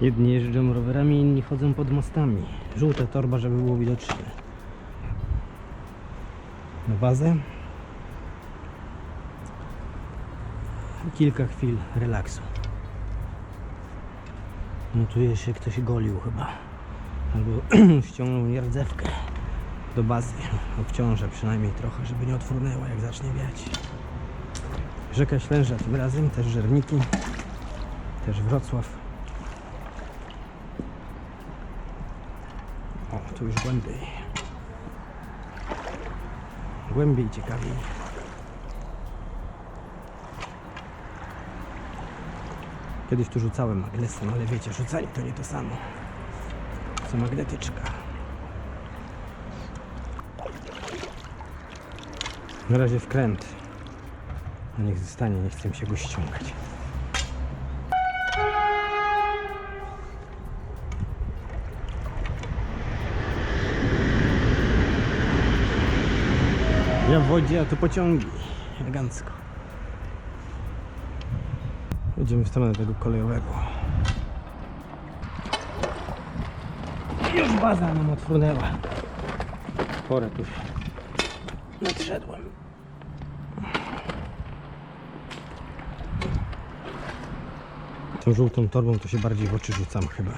Jedni jeżdżą rowerami, inni chodzą pod mostami. Żółta torba, żeby było widoczne. Na bazę. Kilka chwil relaksu. Notuje się, ktoś golił chyba. Albo ściągnął nierdzewkę do bazy. Obciążę przynajmniej trochę, żeby nie odfrunęła jak zacznie wiać. Rzeka Ślęża tym razem, też Żerniki, też Wrocław. O, tu już głębiej. Głębiej, ciekawiej. Kiedyś tu rzucałem magnesem, ale wiecie, rzucanie to nie to samo. Co magnetyczka. Na razie wkręt. Niech zostanie, nie chcę się go ściągać. Ja w wodzie, a tu pociągi. Elegancko. Jedziemy w stronę tego kolejowego. Już baza nam otwrunęła. Porę tu się nadszedłem. Tą żółtą torbą to się bardziej w oczy rzucam chyba.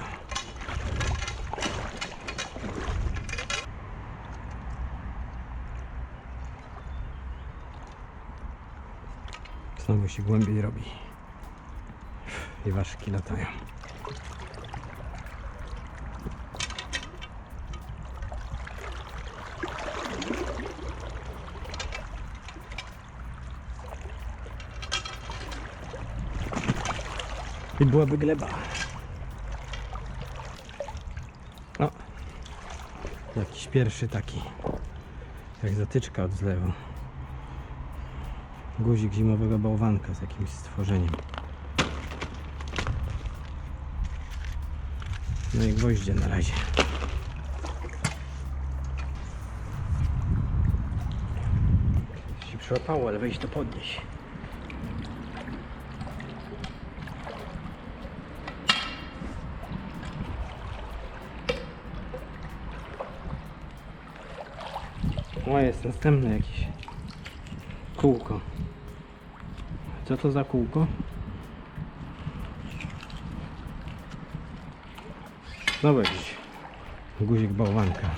Znowu się głębiej robi. I ważki latają. I byłaby gleba. O, jakiś pierwszy taki, jak zatyczka od zlewu. Guzik zimowego bałwanka z jakimś stworzeniem. No i gwoździe na razie. Się przyłapało, ale weź to podnieś. O, jest następne jakieś kółko. Co to za kółko? Znowu jakiś guzik bałwanka.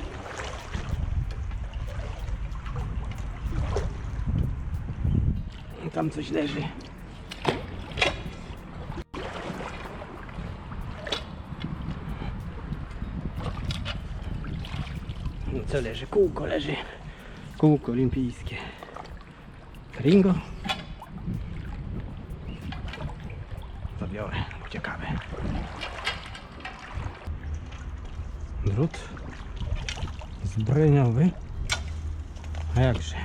Tam coś leży. No co leży? Kółko leży. Kółko olimpijskie. Ringo. Zabiorę, bo ciekawe. Drut zbrojeniowy. A jakże?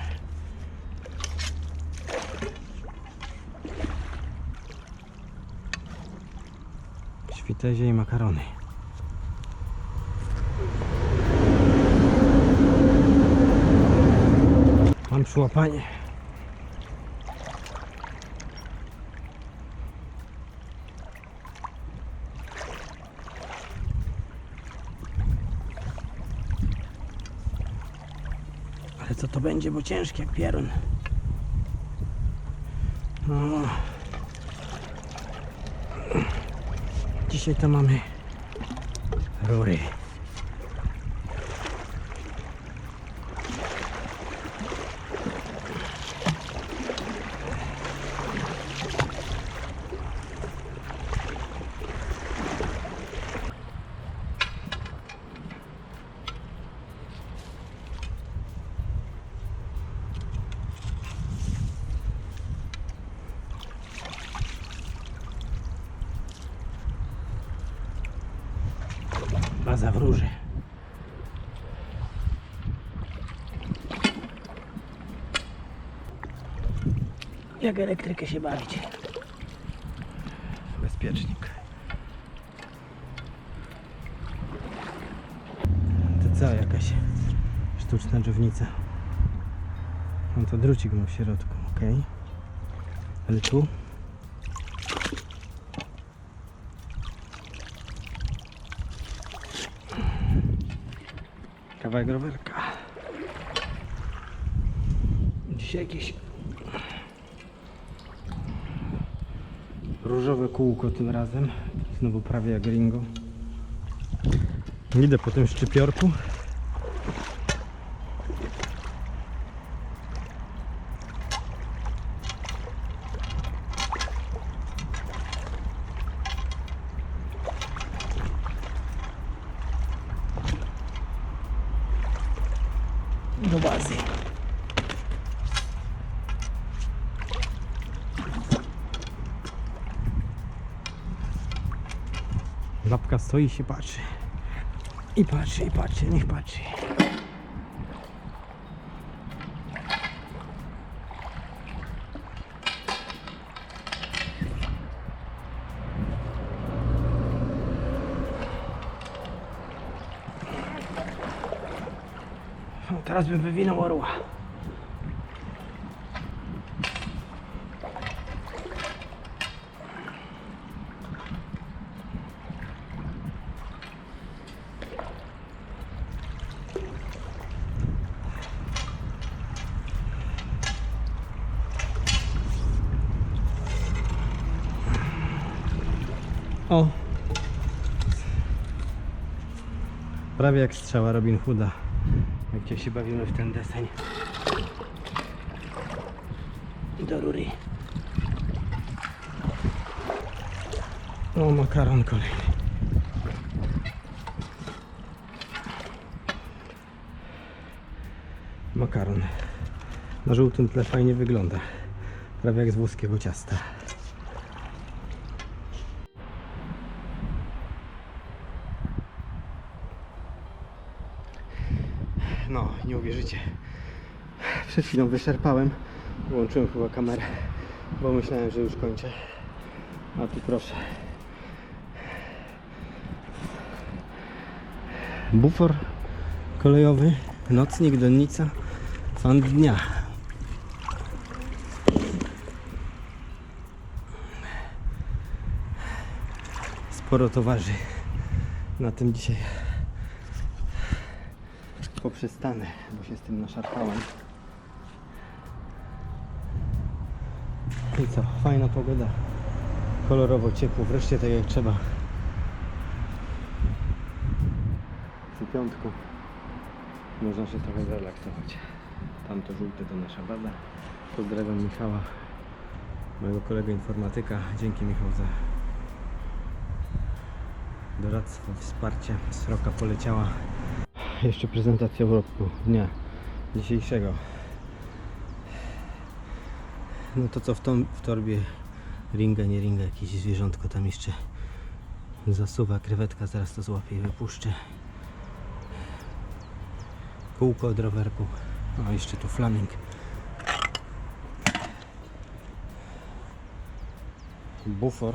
Świtezie i makarony. Mam przyłapanie. Ale co to będzie, bo ciężki jak pierun. No. Dzisiaj to mamy rury. Baza wróży. Jak elektrykę się bawić? Bezpiecznik. To co, jakaś sztuczna drzewnica. Mam to drucik ma w środku, ok? Ale tu kawałek rowerka. Dzisiaj jakieś różowe kółko tym razem. Znowu prawie jak Ringo. Idę po tym szczypiorku. Do bazy. Lapka stoi się patrzy. I patrzy, i patrzy, niech patrzy. O, teraz bym wywinął orła. O! Prawie jak strzała Robin Hooda. Jak się bawimy w ten deseń. Do rury. O, makaron kolejny. Makaron. Na żółtym tle fajnie wygląda. Prawie jak z włoskiego ciasta. Nie uwierzycie. Przed chwilą wyczerpałem. Włączyłem chyba kamerę, bo myślałem, że już kończę. A tu proszę. Bufor kolejowy, nocnik, donnica, fan dnia. Sporo towarzy na tym dzisiaj poprzestanę, bo się z tym naszarpałem. I co, fajna pogoda. Kolorowo, ciepło, wreszcie tak jak trzeba. Przy piątku można się trochę zrelaksować. Tamto żółte to nasza baza. Pozdrawiam Michała, mojego kolegę informatyka. Dzięki Michał za doradztwo, wsparcie. Sroka poleciała jeszcze prezentacja urobku dnia dzisiejszego. No to co w, tą, w torbie ringa, nie ringa, jakieś zwierzątko tam jeszcze zasuwa, krewetka, zaraz to złapię i wypuszczę. Kółko od rowerku. O, jeszcze tu flaming. Bufor,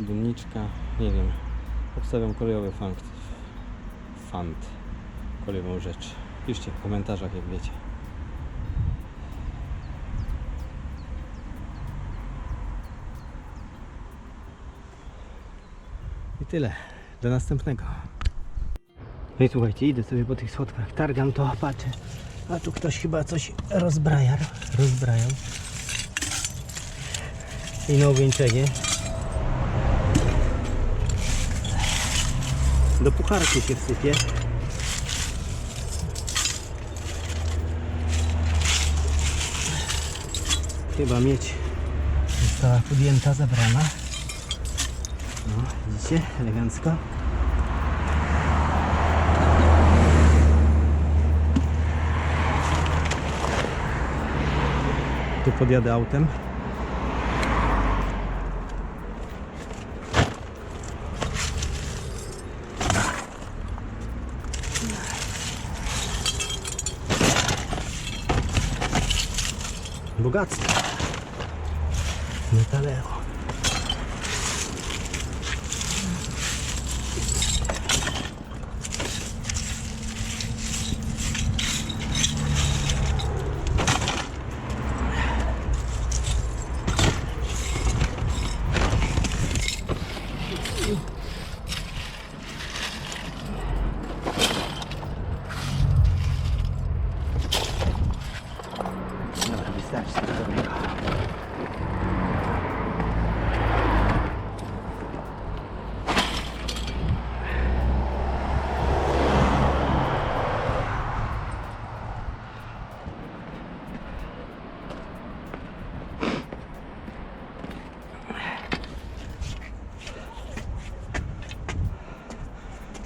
doniczka, nie wiem. Obstawiam kolejowy fant. Fant kolejową rzecz. Piszcie w komentarzach, jak wiecie. I tyle. Do następnego. No i słuchajcie, idę sobie po tych schodkach, targam to, patrzę. A tu ktoś chyba coś rozbraja, rozbrajał. I na uwieńczenie. Do pucharku się wsypie. Chyba mieć została podjęta, zabrana. No, widzicie, elegancko. Tu podjadę autem. นี่ก็แล้ว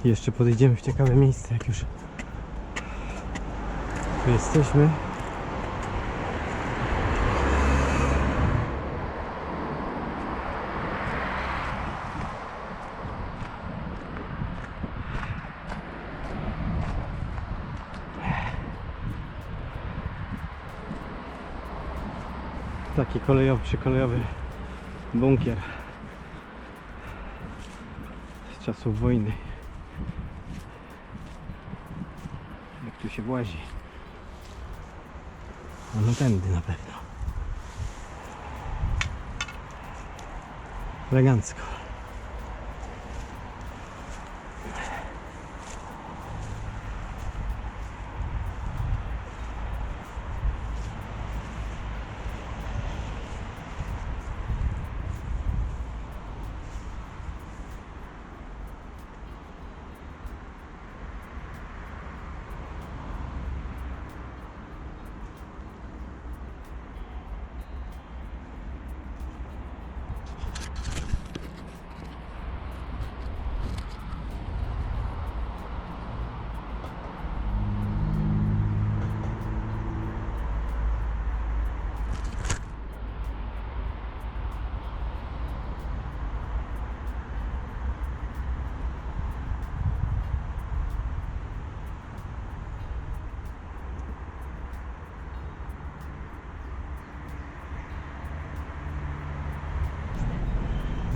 Jeszcze podejdziemy w ciekawe miejsce, jak już tu jesteśmy. Taki kolejowy, przykolejowy bunkier z czasów wojny. Jak tu się włazi? No tędy na pewno. Elegancko.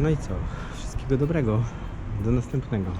No i co? Wszystkiego dobrego. Do następnego.